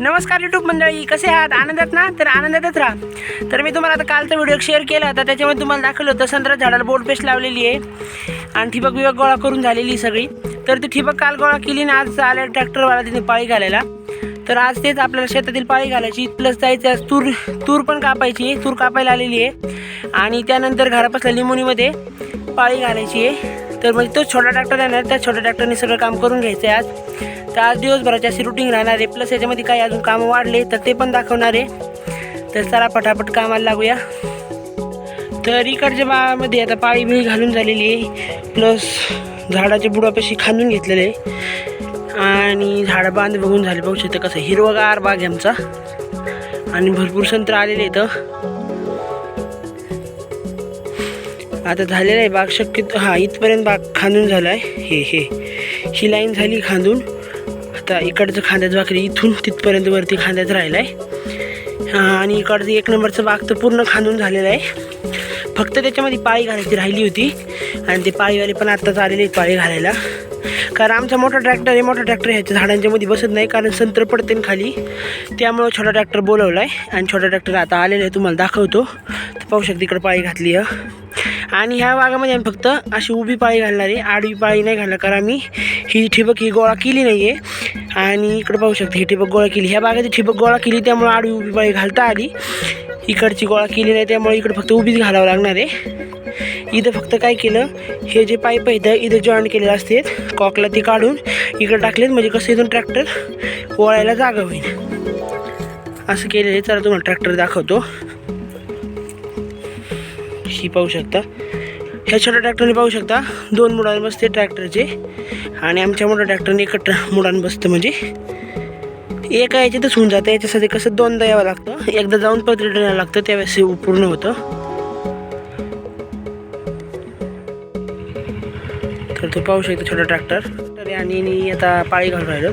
नमस्कार युट्यूब मंडळी कसे आहात? आनंदात ना? तर आनंदातच राहा. तर मी तुम्हाला आता कालचा व्हिडिओ शेअर केला होता त्याच्यामध्ये तुम्हाला दाखवलं होतं संत्रा झाडाला बोर्ड पेस्ट लावलेली आहे. आणि ठिबक विभाग गोळा करून झालेली सगळी. तर ती ठिबक काल गोळा केली ना आज आल्या ट्रॅक्टरवाला तिने पाळी घालायला. तर आज तेच आपल्याला शेतातील पाळी घालायची. प्लस जायचं आज तूर तूर पण कापायची आहे. तूर कापायला आलेली आहे. आणि त्यानंतर घरापासल्या लिंबोनीमध्ये पाळी घालायची आहे. तर म्हणजे तो छोटा ट्रॅक्टर येणार त्या छोट्या ट्रॅक्टरने सगळं काम करून घ्यायचं आहे आज. तर आज दिवसभराची अशी रुटीन राहणार आहे प्लस याच्यामध्ये काही अजून कामं वाढले तर ते पण दाखवणार. आहे तर चला पटापट कामाला लागूया. तर इकडच्या बाळामध्ये आता पाळी बिळी घालून झालेली आहे. प्लस झाडाच्या बुडापाशी खांदून घेतलेले आहे. आणि झाडं बांध बघून झाले बघू शकतं कसं हिरवगार बाग आहे आमचा. आणि भरपूर संत्र आलेले इथं आता झालेलं आहे बाग. शक्यतो हां इथपर्यंत बाग खांदून झाला आहे. हे हे. ही लाईन झाली खांदून. आता इकडचं खांद्याचं भाकरी इथून तिथपर्यंत वरती खांद्यात राहिलं आहे आणि इकडचं एक नंबरचं बाग तर पूर्ण खांदून झालेलं आहे. फक्त त्याच्यामध्ये पाळी घालायची राहिली होती. आणि ते पाळीवाले पण आत्ताच आलेले आहेत पाळी घालायला. कारण आमचा मोठा ट्रॅक्टर आहे मोठा ट्रॅक्टर ह्याच्या झाडांच्या मध्ये बसत नाही कारण संत्र पडते ना खाली. त्यामुळं छोटा ट्रॅक्टर बोलवला आहे आणि छोटा ट्रॅक्टर आता आलेला आहे तुम्हाला दाखवतो. तर पाहू शकते इकडं पाळी घातली आहे. आणि ह्या बागामध्ये आम्ही फक्त अशी उभी पाळी घालणार आहे. आडवी पाळी नाही घालणार कारण आम्ही ही ठिबक ही गोळा केली नाही आहे आणि इकडं पाहू शकता ही ठिबक गोळा केली. ह्या भागाची ठिबक गोळा केली त्यामुळे आडवी उभी पाळी घालता आली. इकडची गोळा केली नाही त्यामुळे इकडं फक्त उभीच घालावं लागणार आहे. इथं फक्त काय केलं हे जे पाईप आहेत इथं जॉईन केलेले असते कॉकला ते काढून इकडं टाकलेत. म्हणजे कसं इथून ट्रॅक्टर ओळायला जागा होईल. असं केलेलं आहे. चला तुम्हाला ट्रॅक्टर दाखवतो. ही पाहू शकता. ह्या छोट्या ट्रॅक्टरने पाहू शकता दोन मुडान बसते ट्रॅक्टरचे आणि आमच्या मोठ्या ट्रॅक्टरने एक मुडान बसतं म्हणजे. एका याच्यातच होऊन जातं याच्यासाठी कसं दोनदा यावं लागतं. एकदा जाऊन परत रिटर्न यावं लागतं त्यावेळेस पूर्ण होतं. तर तो पाहू शकतो छोटा ट्रॅक्टर तर आणि आता पाळी घालून राहिलो.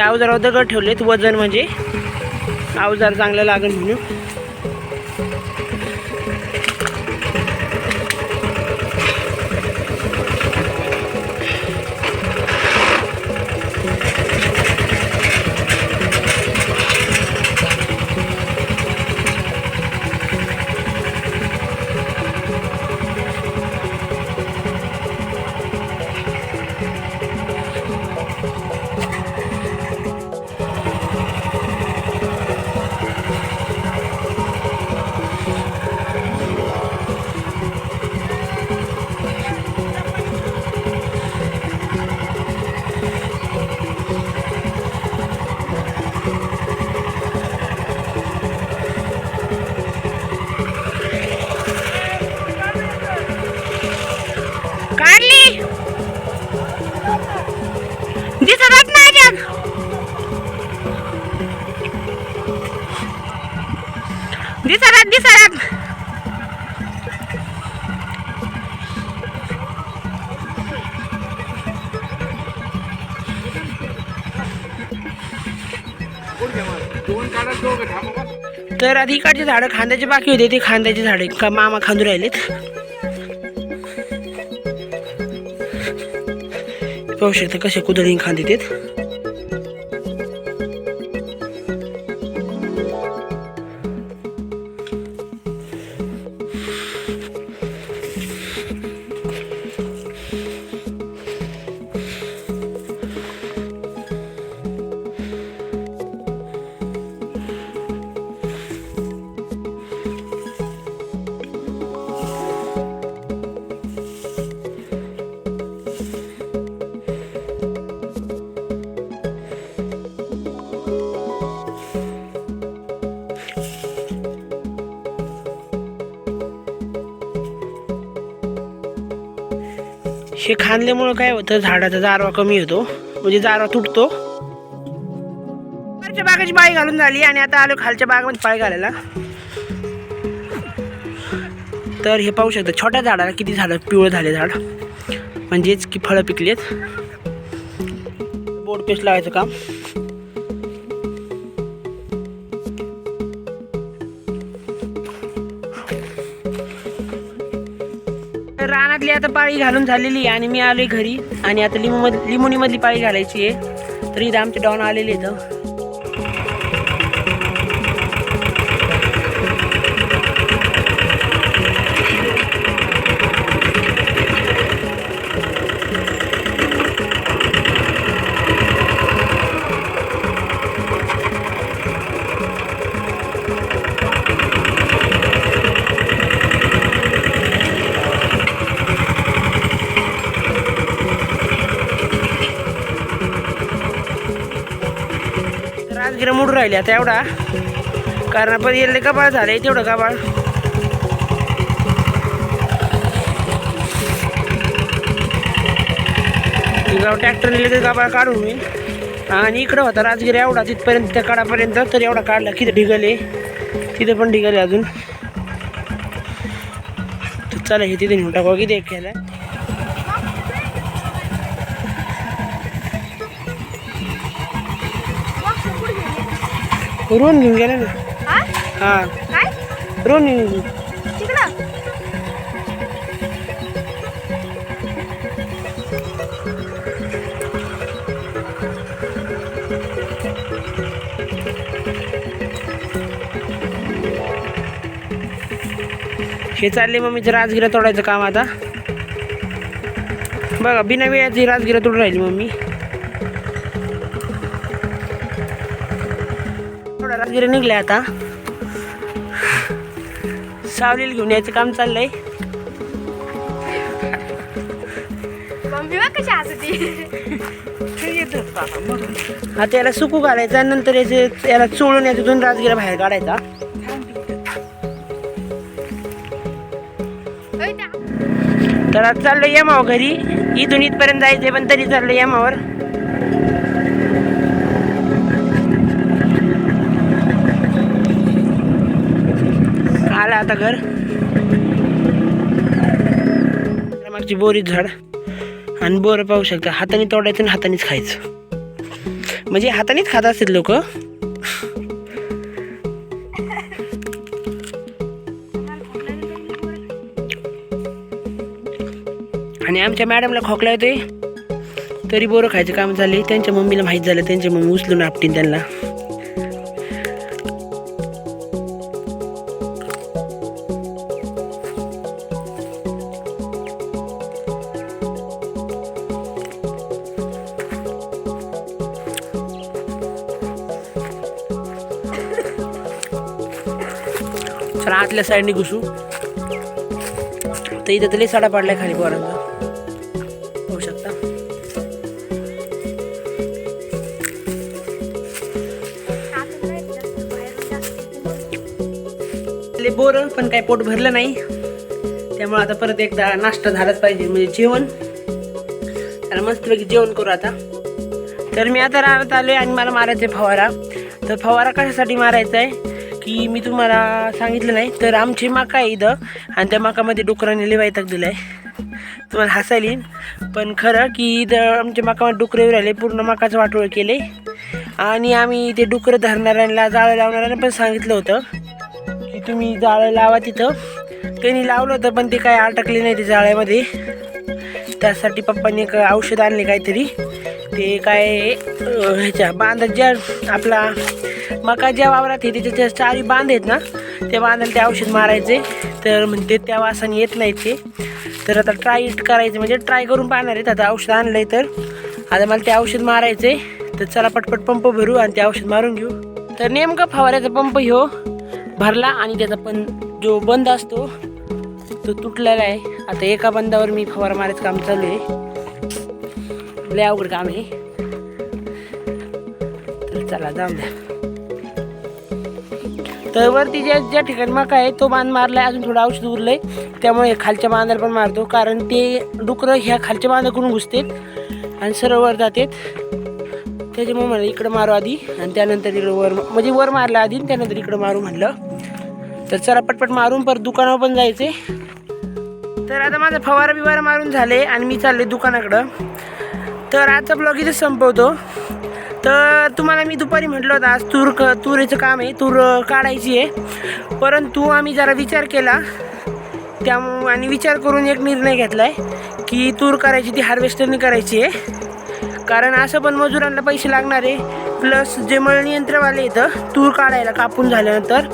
त्या अवजारावर दगड ठेवलेत वजन म्हणजे. अवजार चांगलं लागेल म्हणून. दिसतात दिसतात तर आधी इकडचे झाडं खांद्याचे बाकी होते ते खांद्याचे झाडे का मामा खांदू राहिलेत. पाहू शकता कसे कुदळी खांदे तेत हे खांदल्यामुळं काय होतं? झाडाचा जारवा कमी होतो. म्हणजे जारवा तुटतो. वरच्या बागाची पाय घालून झाली आणि आता आलो खालच्या बागामध्ये पाय घालायला. तर हे पाहू शकता छोट्या झाडाला किती झाडं? पिवळं झाले झाड. म्हणजेच की फळं पिकलेत. बोर्ड पेस्ट लावायचं काम. माझी आता पाळी घालून झालेली आहे आणि मी आलोय घरी. आणि आता लिंबू मध लिंबोनीमधली पाळी घालायची आहे. तर इथं आमचे डॉन आलेले इथं किलो मूड राहिले आता एवढा. कारण आपण येले कपाळ झाले तेवढं कपाळ गाव ट्रॅक्टर नेले तर कपाळ काढून मी. आणि इकडं होता राजगिरी एवढा तिथपर्यंत त्या काळापर्यंत तर एवढा काढला. किती ढिगले. तिथे पण ढिगले अजून. चला हे तिथे नेऊन टाकू. किती एक केलं? रोहन घेऊन गेला ना. हा? हा. काय? रोहन घेऊन गेली. तिकडं. हे चालले मम्मीचं राजगिरा तोडायचं काम आता. बघा बिना वेळाची राजगिरा तोडून राहिली मम्मी. थोडा राजगिरा निघलाय आता. सावलीला घेऊन यायचं काम चाललंय. आता याला सुकू घालायचं नंतर याचे याला चोळून याच्यातून राजगिरा बाहेर काढायचा. तर आता चाललो यमावर घरी. इथून इथपर्यंत जायचंय पण तरी चाललो यमावर. आला आता घर. मागची बोरीच झाड आणि बोरं पाहू शकता. हाताने तोडायचं आणि हातानेच खायचं. म्हणजे हातानेच खात असतील लोक. आणि आमच्या मॅडमला खोकला होते तरी बोरं खायचं काम झाले त्यांच्या मम्मीला माहीत झालं. त्यांच्या मम्मी उचलून आपटीन त्यांना. आतल्या साईडने घुसू. तर इथं तरी साडा पाडलाय खाली पोरांचा. होऊ शकता. बोर पण काही पोट भरलं नाही. त्यामुळे आता परत एकदा नाश्ता झालाच पाहिजे म्हणजे जेवण. त्याला मस्तपैकी जेवण करू आता. तर मी आता राहत आलोय आणि मला मारायचं आहे फवारा. तर फवारा कशासाठी मारायचा आहे की मी तुम्हाला सांगितलं नाही तर आमची माका आहे इथं. आणि त्या माकामध्ये डुकराने लिवायतक दिलं आहे तुम्हाला हसायला येईल पण खरं की इथं आमच्या माकामध्ये डुकरे राहिले पूर्ण माकाचं वाटोळ केले. आणि आम्ही ते डुकरं धरणाऱ्यांना जाळं लावणाऱ्यांना पण सांगितलं होतं की तुम्ही जाळं लावा तिथं. त्यांनी लावलं होतं पण ते काय अटकले नाही ते जाळ्यामध्ये. त्यासाठी पप्पांनी एक औषध आणले काहीतरी. ते काय ह्याच्या बांध ज्या आपला मका ज्या वावरात आहे त्याच्या चारी बांध आहेत ना ते बांधायला ते औषध मारायचे. तर म्हणते त्या वासाने येत नाही ते. तर आता ट्राय करायचं म्हणजे ट्राय करून पाहणार आहेत. आता औषध आणलं आहे तर. आता मला ते औषध मारायचं आहे तर चला पटपट पंप भरू आणि ते औषध मारून घेऊ. तर नेमकं फवाऱ्याचा पंप ह्यो हो, भरला आणि त्याचा पण जो बंद असतो तो तुटलेला आहे. आता एका बंदावर मी फवारा मारायचं काम चालू आहे. लय अवघड काम आहे. तर चला जाऊ द्या. तर वरती ज्या ज्या ठिकाणी मका आहे तो बांध मारला अजून थोडं औषध उरलं आहे त्यामुळे खालच्या बांधाला पण मारतो कारण ते डुकरं ह्या खालच्या बांधाकडून घुसतात आणि सरळ वर जातात. त्याच्यामुळे म्हणलं इकडं मारू आधी आणि त्यानंतर इकडं वर म्हणजे वर मारलं आधी आणि त्यानंतर इकडं मारू म्हणलं. तर चला पटपट मारून परत दुकानावर पण जायचे. तर आता माझा फवारा बिवारा मारून झाले आणि मी चालले दुकानाकडं. तर आजचा ब्लॉग इथे संपवतो. तर तुम्हाला मी दुपारी म्हटलं होतं आज तूर क तुरीचं काम आहे तूर काढायची आहे. परंतु आम्ही जरा विचार केला. त्यामु आणि विचार करून एक निर्णय घेतला आहे की तूर करायची ती हार्वेस्टरने करायची आहे. कारण असं पण मजुरांना पैसे लागणार आहे. प्लस जे मळणी यंत्रवाले येतं तूर काढायला कापून झाल्यानंतर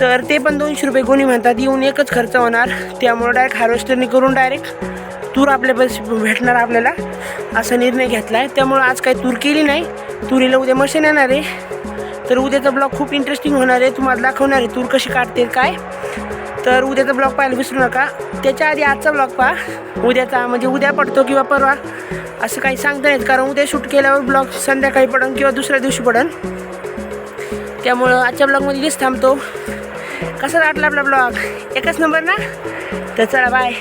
तर ते पण दोनशे रुपये कोणी म्हणतात. येऊन एकच खर्च होणार. त्यामुळे डायरेक्ट हार्वेस्टरने करून डायरेक्ट तूर आपल्या भेटणार आपल्याला असा निर्णय घेतला आहे त्यामुळं आज काही तूर केली नाही. तुरीला उद्या मशीन येणार आहे. तर उद्याचा ब्लॉग खूप इंटरेस्टिंग होणार आहे. तुम्हाला दाखवणार आहे तूर कशी काढते काय? तर उद्याचा ब्लॉग पाहायला विसरू नका. त्याच्या आधी आजचा ब्लॉग पहा. उद्याचा म्हणजे उद्या पडतो किंवा परवा असं काही सांगता नाहीत कारण उद्या शूट केल्यावर ब्लॉग संध्याकाळी पडन किंवा दुसऱ्या दिवशी पडन. त्यामुळं आजच्या ब्लॉगमध्ये इथेच थांबतो. कसा वाटला आपला ब्लॉग? एकच नंबर ना? तर चला बाय